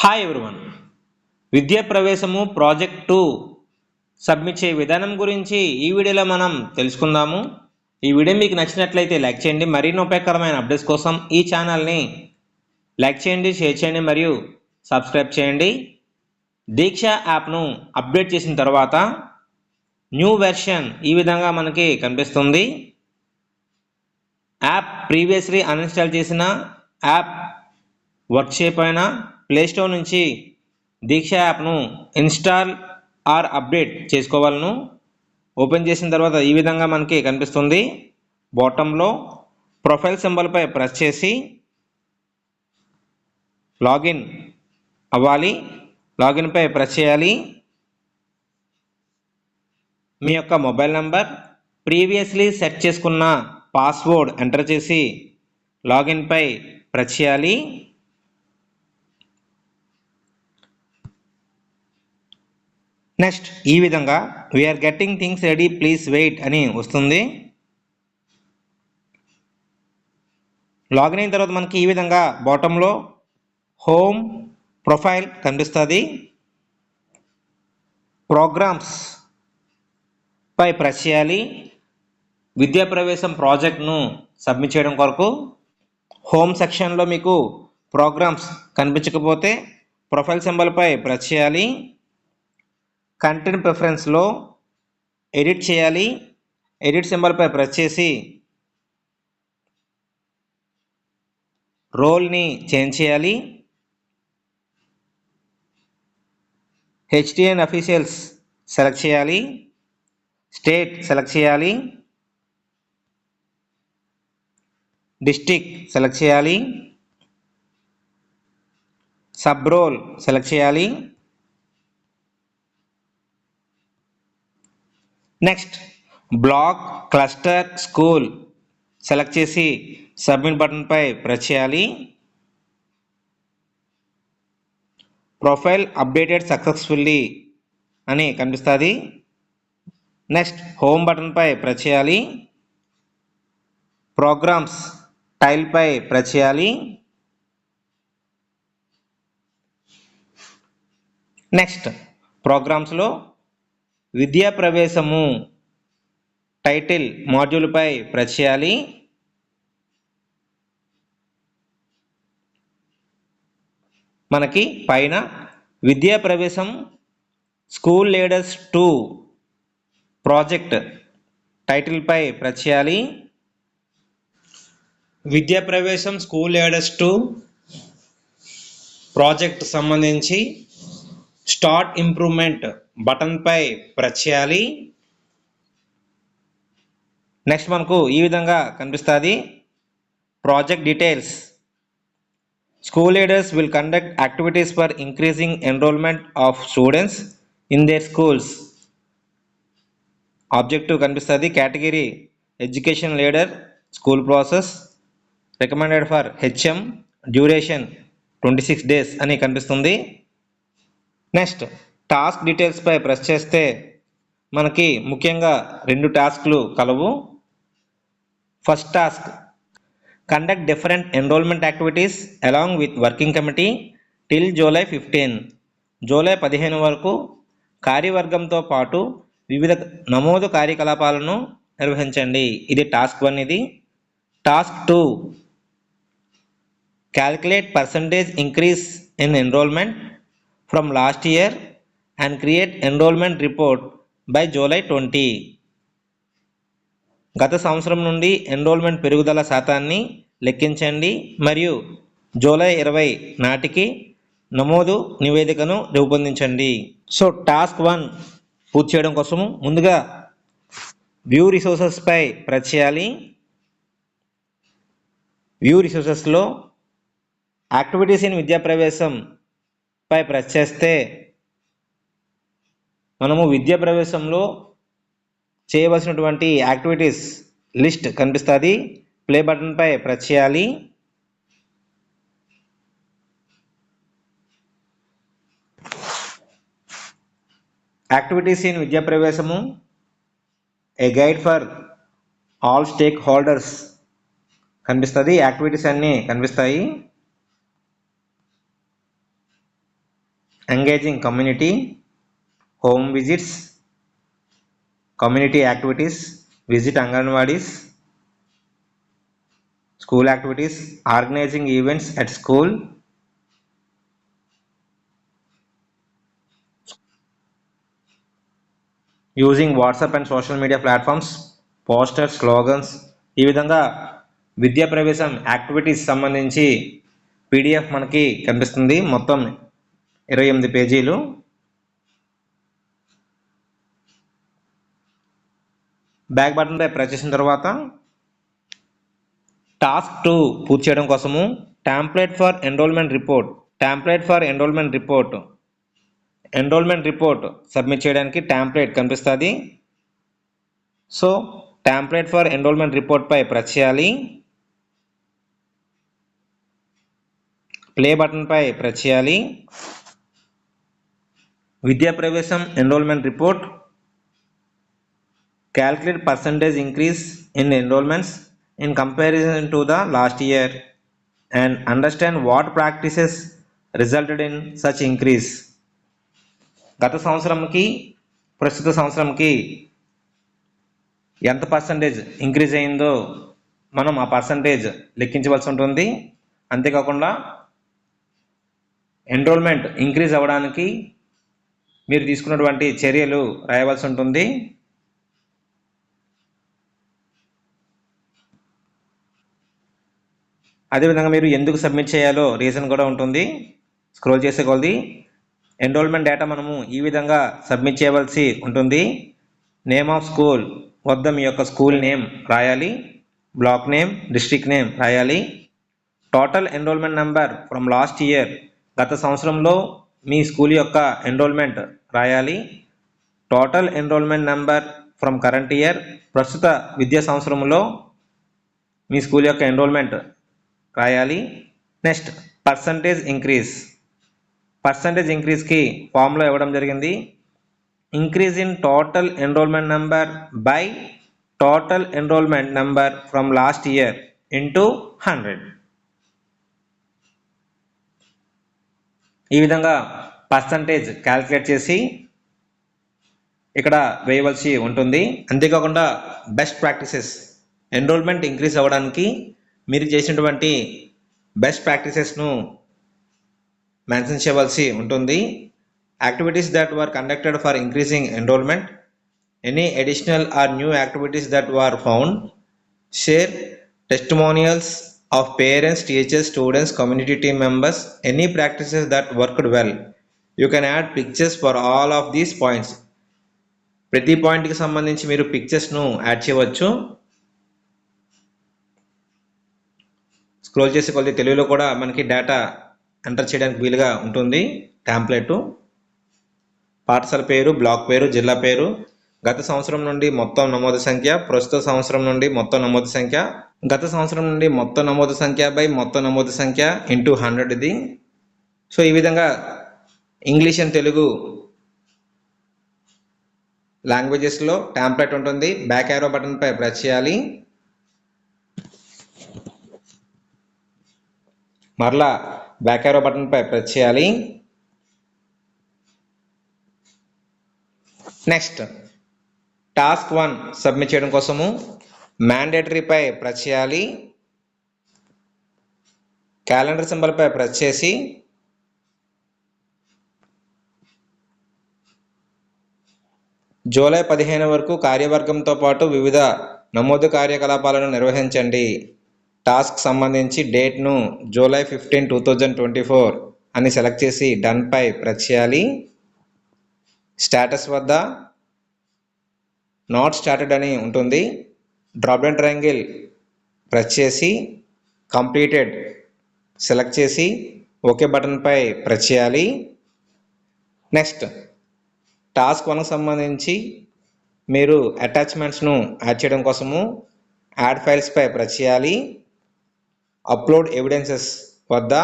Hi everyone విద్యా ప్రవేశము project two submit చేయ విధానం గురించి ఈ వీడియోలో మనం తెలుసుకుందాము. ఈ వీడియో మీకు నచ్చినట్లయితే లైక్ చేయండి. మరిన్ని ఉపయోగకరమైన అప్డేట్స్ కోసం ఈ ఛానల్ని లైక్ చేయండి షేర్ చేయండి మరియు సబ్స్క్రైబ్ చేయండి. దీక్ష యాప్ను అప్డేట్ చేసిన తర్వాత న్యూ వెర్షన్ ఈ విధంగా మనకి కనిపిస్తుంది. యాప్ ప్రీవియస్లీ అన్ఇన్స్టాల్ చేసిన యాప్ వర్క్ చేయపోయినా ప్లేస్టోర్ నుంచి దీక్ష యాప్ను ఇన్స్టాల్ ఆర్ అప్డేట్ చేసుకోవాలను ఓపెన్ చేసిన తర్వాత ఈ విధంగా మనకి కనిపిస్తుంది. బాటంలో ప్రొఫైల్ సింబల్పై ప్రెస్ చేసి లాగిన్ అవ్వాలి. లాగిన్పై ప్రెస్ చేయాలి. మీ యొక్క మొబైల్ నంబర్ ప్రీవియస్లీ సెట్ చేసుకున్న పాస్వర్డ్ ఎంటర్ చేసి లాగిన్పై ప్రెస్ చేయాలి. నెక్స్ట్ ఈ విధంగా we're getting things ready please wait అని వస్తుంది. లాగిన్ అయిన తర్వాత మనకి ఈ విధంగా బాటంలో హోమ్ ప్రొఫైల్ కనిపిస్తుంది. ప్రోగ్రామ్స్ పై ప్రెస్ చేయాలి. విద్యా ప్రవేశం ప్రాజెక్ట్ను సబ్మిట్ చేయడం కొరకు హోమ్ సెక్షన్లో మీకు ప్రోగ్రామ్స్ కనిపించకపోతే ప్రొఫైల్ సింబల్పై ప్రెస్ చేయాలి. కంటెంట్ ప్రిఫరెన్స్లో ఎడిట్ చేయాలి. ఎడిట్ సింబల్పై ప్రెస్ చేసి రోల్ని చేంజ్ చేయాలి. హెచ్డిఎన్ అఫీషియల్స్ సెలెక్ట్ చేయాలి. స్టేట్ సెలెక్ట్ చేయాలి. డిస్టిక్ సెలెక్ట్ చేయాలి. సబ్ రోల్ సెలెక్ట్ చేయాలి. Next block cluster school select చేసి సబ్మిట్ బటన్పై ప్రెస్ చేయాలి. ప్రొఫైల్ అప్డేటెడ్ సక్సెస్ఫుల్లీ అని కనిపిస్తుంది. నెక్స్ట్ హోమ్ బటన్పై ప్రెస్ చేయాలి. ప్రోగ్రామ్స్ టైల్పై ప్రెస్ చేయాలి. నెక్స్ట్ ప్రోగ్రామ్స్లో విద్యా ప్రవేశము టైటిల్ మాడ్యూల్పై ప్రెస్ చేయాలి. మనకి పైన Vidya Pravesham school leaders two project టైటిల్పై press చేయాలి. Vidya Pravesham school leaders two project సంబంధించి స్టార్ట్ ఇంప్రూవ్మెంట్ బటన్పై ప్రెస్ చేయాలి. నెక్స్ట్ మనకు ఈ విధంగా కనిపిస్తుంది. Project details school leaders will conduct activities for increasing enrolment of students in their schools objective కనిపిస్తుంది. Category education leader school process recommended for HM duration twenty six days అని కనిపిస్తుంది. Next task డీటెయిల్స్పై press చేస్తే మనకి ముఖ్యంగా రెండు టాస్క్లు కలవు. First task conduct different enrolment activities along with working committee till July fifteen. July పదిహేను వరకు కార్యవర్గంతో పాటు వివిధ నమోదు కార్యకలాపాలను నిర్వహించండి. ఇది టాస్క్ వన్ ఇది. Task two calculate percentage increase in enrolment. From last year and create enrolment report by July twenty గత సంవత్సరం నుండి ఎన్రోల్మెంట్ పెరుగుదల శాతాన్ని లెక్కించండి మరియు జూలై ఇరవై నాటికి నమోదు నివేదికను రూపొందించండి. సో టాస్క్ వన్ పూర్తి చేయడం కోసము ముందుగా వ్యూ రిసోర్సెస్పై ప్రెస్ చేయాలి. వ్యూ రిసోర్సెస్లో యాక్టివిటీస్ ఇన్ విద్యా ప్రవేశం పై ప్రెస్ చేస్తే మనము విద్యా ప్రవేశంలో చేయవలసినటువంటి యాక్టివిటీస్ లిస్ట్ కనిపిస్తుంది. ప్లే బటన్పై ప్రెస్ చేయాలి. Activities in Vidya Pravesham. A guide for all stakeholders కనిపిస్తుంది. యాక్టివిటీస్ అన్నీ కనిపిస్తాయి. Engaging community home visits community activities visit anganwadis school activities organising events at school using WhatsApp and social media platforms posters slogans ఈ విధంగా విద్యా ప్రవేశం activities సంబంధించి PDF మనకి కనిపిస్తుంది. మొత్తం ఇరవై ఎనిమిది పేజీలు. బ్యాక్ బటన్పై ప్రెస్ చేసిన తర్వాత టాస్క్ టూ పూర్తి చేయడం కోసము template for enrolment report template for enrolment report enrolment report submit చేయడానికి ట్యాంప్లెట్ కనిపిస్తుంది. సో ట్యాంప్లెట్ ఫర్ ఎన్రోల్మెంట్ రిపోర్ట్పై ప్రెస్ చేయాలి. ప్లే బటన్పై ప్రెస్ చేయాలి. Vidya Pravesham enrolment report calculate percentage increase in enrolments in comparison to the last year and understand what practices resulted in such increase గత సంవత్సరంకి ప్రస్తుత సంవత్సరంకి ఎంత percentage increase అయిందో మనం ఆ పర్సంటేజ్ లెక్కించవలసి ఉంటుంది. అంతేకాకుండా ఎన్రోల్మెంట్ ఇంక్రీజ్ అవ్వడానికి మీరు తీసుకున్నటువంటి చర్యలు రాయవలసి ఉంటుంది. అదేవిధంగా మీరు ఎందుకు సబ్మిట్ చేయాలో రీజన్ కూడా ఉంటుంది. స్క్రోల్ చేసే కొలది ఎన్రోల్మెంట్ డేటా మనము ఈ విధంగా సబ్మిట్ చేయవలసి ఉంటుంది. నేమ్ ఆఫ్ స్కూల్ వద్ద మీ యొక్క స్కూల్ నేమ్ రాయాలి. బ్లాక్ నేమ్ డిస్ట్రిక్ట్ నేమ్ రాయాలి. Total enrollment number from last year గత సంవత్సరంలో మీ స్కూల్ యొక్క ఎన్రోల్మెంట్ రాయాలి. Total enrollment number from current year ప్రస్తుత విద్యా సంవత్సరంలో మీ స్కూల్ యొక్క ఎన్రోల్మెంట్ రాయాలి. నెక్స్ట్ పర్సంటేజ్ ఇంక్రీజ్ పర్సంటేజ్ ఇంక్రీజ్కి ఫామ్లో ఇవ్వడం జరిగింది. Increase in total enrollment number by total enrollment number from last year into hundred ఈ విధంగా పర్సంటేజ్ క్యాల్కులేట్ చేసి ఇక్కడ వేయవలసి ఉంటుంది. అంతేకాకుండా బెస్ట్ ప్రాక్టీసెస్ ఎన్రోల్మెంట్ ఇంక్రీజ్ అవ్వడానికి మీరు చేసినటువంటి బెస్ట్ ప్రాక్టీసెస్ను మెన్షన్ చేయవలసి ఉంటుంది. Activities that were conducted for increasing enrollment any additional or new activities that were found share testimonials of parents teachers students community team members any practices that worked well you can add pictures for all of these points ప్రతి పాయింట్కి సంబంధించి మీరు పిక్చర్స్ను add చేయవచ్చు. Scroll చేసే కొద్ది తెలుగులో కూడా మనకి డేటా ఎంటర్ చేయడానికి వీలుగా ఉంటుంది. ట్యాంప్లెట్ పాఠశాల పేరు బ్లాక్ పేరు జిల్లా పేరు. గత సంవత్సరం నుండి మొత్తం నమోదు సంఖ్య ప్రస్తుత సంవత్సరం నుండి మొత్తం నమోదు సంఖ్య. గత సంవత్సరం నుండి మొత్తం నమోదు సంఖ్య బై మొత్తం నమోదు సంఖ్య ఇంటూ హండ్రెడ్ ఇది. సో ఈ విధంగా ఇంగ్లీష్ అండ్ తెలుగు లాంగ్వేజెస్లో ట్యాంప్లెట్ ఉంటుంది. బ్యాక్ యారో బటన్పై ప్రెస్ చేయాలి. మరలా బ్యాక్ యారో బటన్పై ప్రెస్ చేయాలి. నెక్స్ట్ టాస్క్ వన్ సబ్మిట్ చేయడం కోసము మ్యాండేటరీపై ప్రెస్ చేయాలి. క్యాలెండర్ సింబల్పై ప్రెస్ చేసి జూలై పదిహేను వరకు కార్యవర్గంతో పాటు వివిధ నమోదు కార్యకలాపాలను నిర్వహించండి. టాస్క్ సంబంధించి డేట్ను July fifteen two thousand twenty four అని సెలెక్ట్ చేసి డన్పై ప్రెస్ చేయాలి. స్టేటస్ వద్ద నాట్ స్టార్టెడ్ అని ఉంటుంది. డ్రాప్ డౌన్ ట్రయాంగిల్ ప్రెస్ చేసి కంప్లీటెడ్ సెలెక్ట్ చేసి ఓకే బటన్పై ప్రెస్ చేయాలి. నెక్స్ట్ టాస్క్ వన్కి సంబంధించి మీరు అటాచ్మెంట్స్ను యాడ్ చేయడం కోసము యాడ్ ఫైల్స్పై ప్రెస్ చేయాలి. అప్లోడ్ ఎవిడెన్సెస్ వద్ద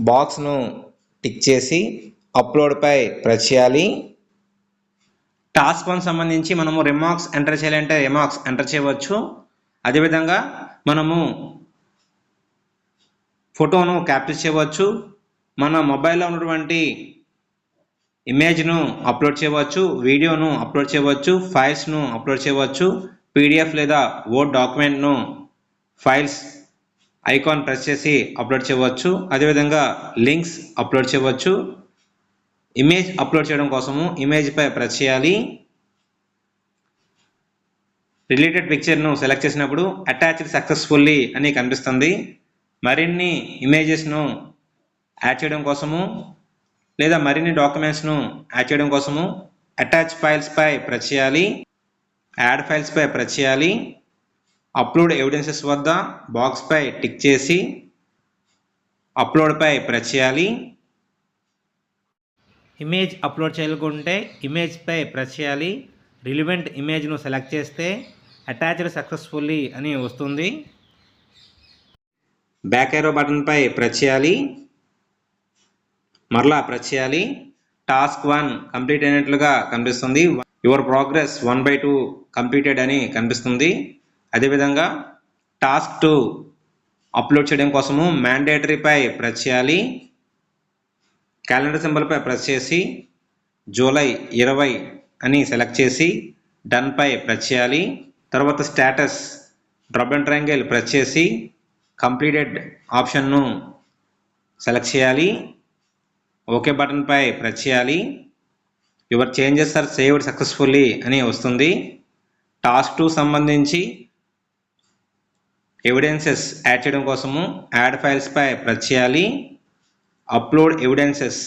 బాక్స్ను టిక్ చేసి అప్లోడ్పై ప్రెస్ చేయాలి. టాస్క్ వన్ సంబంధించి మనము రిమార్క్స్ ఎంటర్ చేయాలంటే రిమార్క్స్ ఎంటర్ చేయవచ్చు. అదేవిధంగా మనము ఫోటోను క్యాప్చర్ చేయవచ్చు. మన మొబైల్లో ఉన్నటువంటి ఇమేజ్ను అప్లోడ్ చేయవచ్చు వీడియోను అప్లోడ్ చేయవచ్చు ఫైల్స్ను అప్లోడ్ చేయవచ్చు పీడిఎఫ్ లేదా వర్డ్ డాక్యుమెంట్ను ఫైల్స్ ఐకాన్ ప్రెస్ చేసి అప్లోడ్ చేయవచ్చు. అదేవిధంగా లింక్స్ అప్లోడ్ చేయవచ్చు. ఇమేజ్ అప్లోడ్ చేయడం కోసము ఇమేజ్పై ప్రెస్ చేయాలి. రిలేటెడ్ పిక్చర్ను సెలెక్ట్ చేసినప్పుడు అటాచ్డ్ సక్సెస్ఫుల్లీ అని కనిపిస్తుంది. మరిన్ని ఇమేజెస్ను యాడ్ చేయడం కోసము లేదా మరిన్ని డాక్యుమెంట్స్ను యాడ్ చేయడం కోసము అటాచ్ ఫైల్స్పై ప్రెస్ చేయాలి. యాడ్ ఫైల్స్పై ప్రెస్ చేయాలి. అప్లోడ్ ఎవిడెన్సెస్ వద్ద బాక్స్పై టిక్ చేసి అప్లోడ్పై ప్రెస్ చేయాలి. ఇమేజ్ అప్లోడ్ చేయాలనుకుంటే ఇమేజ్పై ప్రెస్ చేయాలి. రిలివెంట్ ఇమేజ్ను సెలెక్ట్ చేస్తే అటాచ్డ్ సక్సెస్ఫుల్లీ అని వస్తుంది. బ్యాక్ ఏరో బటన్పై ప్రెస్ చేయాలి. మరలా ప్రెస్ చేయాలి టాస్క్ వన్ కంప్లీట్ అయినట్లుగా కనిపిస్తుంది. Your progress one by two completed అని కనిపిస్తుంది. అదేవిధంగా టాస్క్ టూ అప్లోడ్ చేయడం కోసము మ్యాండేటరీపై ప్రెస్ చేయాలి క్యాలెండర్ సింబల్పై ప్రెస్ చేసి జూలై ఇరవై అని సెలెక్ట్ చేసి డన్పై ప్రెస్ చేయాలి తర్వాత status drop and triangle press చేసి కంప్లీటెడ్ ఆప్షన్ను సెలెక్ట్ చేయాలి. ఓకే బటన్పై ప్రెస్ చేయాలి. Your changes are saved successfully అని వస్తుంది. టాస్క్ టూ సంబంధించి ఎవిడెన్సెస్ యాడ్ చేయడం కోసము యాడ్ ఫైల్స్పై ప్రెస్ చేయాలి. అప్లోడ్ ఎవిడెన్సెస్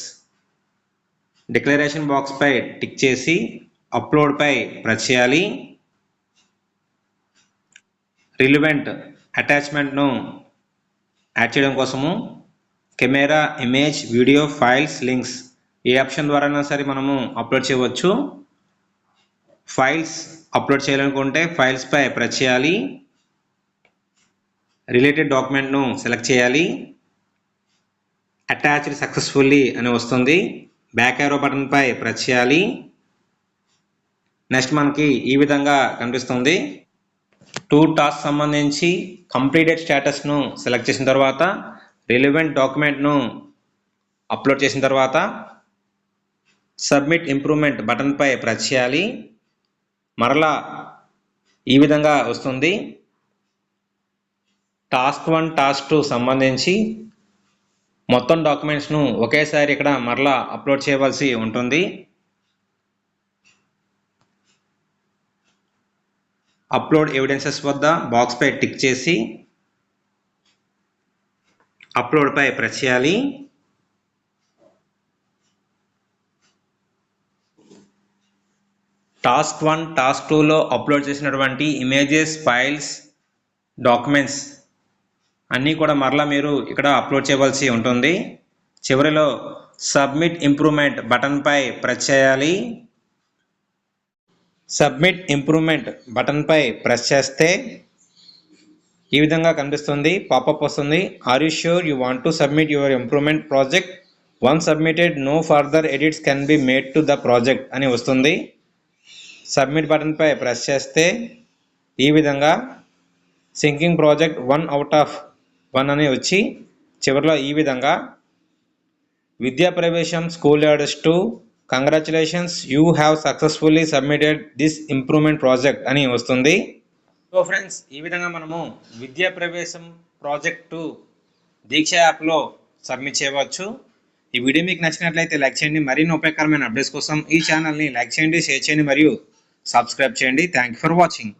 డిక్లరేషన్ బాక్స్పై టిక్ చేసి అప్లోడ్పై ప్రెస్ చేయాలి. రిలివెంట్ అటాచ్మెంట్ను యాడ్ చేయడం కోసము camera image video files links ఏ ఆప్షన్ ద్వారా సరే మనము అప్లోడ్ చేయవచ్చు. ఫైల్స్ అప్లోడ్ చేయాలనుకుంటే ఫైల్స్పై ప్రెస్ చేయాలి. రిలేటెడ్ డాక్యుమెంట్ను సెలెక్ట్ చేయాలి. అటాచ్డ్ సక్సెస్ఫుల్లీ అని వస్తుంది. బ్యాక్ యారో బటన్పై ప్రెస్ చేయాలి. నెక్స్ట్ మనకి ఈ విధంగా కనిపిస్తుంది. టూ టాస్క్ సంబంధించి కంప్లీటెడ్ స్టేటస్ను సెలెక్ట్ చేసిన తర్వాత రిలివెంట్ డాక్యుమెంట్ను అప్లోడ్ చేసిన తర్వాత సబ్మిట్ ఇంప్రూవ్మెంట్ బటన్పై ప్రెస్ చేయాలి. మరలా ఈ విధంగా వస్తుంది. టాస్క్ వన్ టాస్క్ టూ సంబంధించి మొత్తం డాక్యుమెంట్స్ను ఒకేసారి ఇక్కడ మరలా అప్లోడ్ చేయవలసి ఉంటుంది. అప్లోడ్ ఎవిడెన్సెస్ వద్ద బాక్స్పై టిక్ చేసి అప్లోడ్ పై ప్రెస్ చేయాలి. టాస్క్ వన్ టాస్క్ టూలో అప్లోడ్ చేసినటువంటి ఇమేజెస్ ఫైల్స్ డాక్యుమెంట్స్ అన్నీ కూడా మరలా మీరు ఇక్కడ అప్లోడ్ చేయవలసి ఉంటుంది. చివరిలో సబ్మిట్ ఇంప్రూవ్మెంట్ బటన్పై ప్రెస్ చేయాలి. సబ్మిట్ ఇంప్రూవ్మెంట్ బటన్పై ప్రెస్ చేస్తే ఈ విధంగా కనిపిస్తుంది. పాపప్ వస్తుంది. Are you sure you want to submit your improvement project one submitted no further edits can be made to the project అని వస్తుంది. సబ్మిట్ బటన్పై ప్రెస్ చేస్తే ఈ విధంగా syncing project one out of one అని వచ్చి చివరిలో ఈ విధంగా విద్యా ప్రవేశం school yards to congratulations you have successfully submitted this improvement project అని వస్తుంది. సో ఫ్రెండ్స్ ఈ విధంగా మనము విద్యా ప్రవేశం ప్రాజెక్టు దీక్ష యాప్లో సబ్మిట్ చేయవచ్చు. ఈ వీడియో మీకు నచ్చినట్లయితే లైక్ చేయండి మరిన్ని ఉపయోగకరమైన అప్డేట్స్ కోసం ఈ ఛానల్ని లైక్ చేయండి షేర్ చేయండి మరియు సబ్స్క్రైబ్ చేయండి. Thank you for watching